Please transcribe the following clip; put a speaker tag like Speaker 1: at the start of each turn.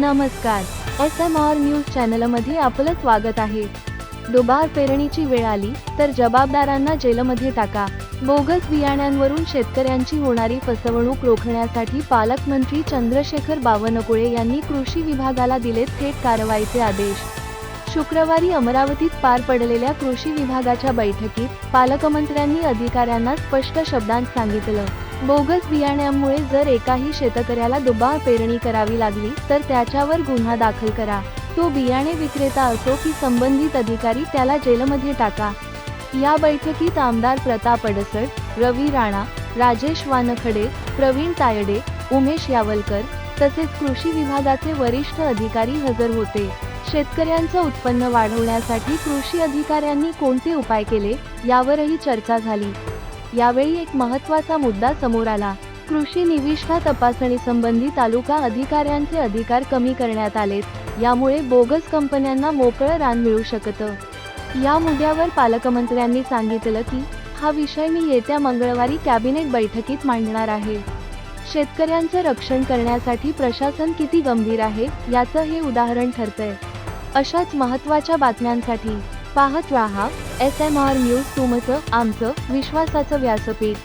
Speaker 1: नमस्कार. S M R news चॅनलमध्ये आपलं स्वागत आहे. दुबार पेरणीची वेळ आली तर जबाबदारांना जेलमध्ये टाका. बोगस बियाण्यांवरून शेतकऱ्यांची होणारी फसवणूक रोखण्यासाठी पालकमंत्री चंद्रशेखर बावनकुळे यांनी कृषी विभागाला दिले थेट कारवाईचे आदेश. शुक्रवारी अमरावतीत पार पडलेल्या कृषी विभागाच्या बैठकीत पालकमंत्र्यांनी अधिकाऱ्यांना स्पष्ट शब्दांत सांगितलं. बोगस बियाण्यामुळे जर एकाही शेतकऱ्याला दुबार पेरणी करावी लागली तर त्याच्यावर गुन्हा दाखल करा. तो बियाणे विक्रेता असो की संबंधित अधिकारी त्याला जेलमध्ये टाका. या बैठकीत आमदार प्रताप अडसड रवी राणा राजेश वानखडे प्रवीण तायडे उमेश यावलकर तसेच कृषी विभागाचे वरिष्ठ अधिकारी हजर होते. शेतकऱ्यांचं उत्पन्न वाढवण्यासाठी कृषी अधिकाऱ्यांनी कोणते उपाय केले यावरही चर्चा झाली. यावेळी एक महत्त्वाचा मुद्दा समोर आला. कृषी निविष्ठा तपासणी संबंधी तालुका अधिकाऱ्यांचे अधिकार कमी करण्यात आलेत. यामुळे बोगस कंपन्यांना मोकळं रान मिळू शकतं. या मुद्द्यावर पालकमंत्र्यांनी सांगितलं की हा विषय मी येत्या मंगळवारी कॅबिनेट बैठकीत मांडणार आहे. शेतकऱ्यांचं रक्षण करण्यासाठी प्रशासन किती गंभीर आहे याचं हे उदाहरण ठरतंय. अशाच महत्त्वाच्या बातम्यांसाठी पाहत राहा. एस एम आर न्यूज तुमचं आमचं विश्वासाचं व्यासपीठ.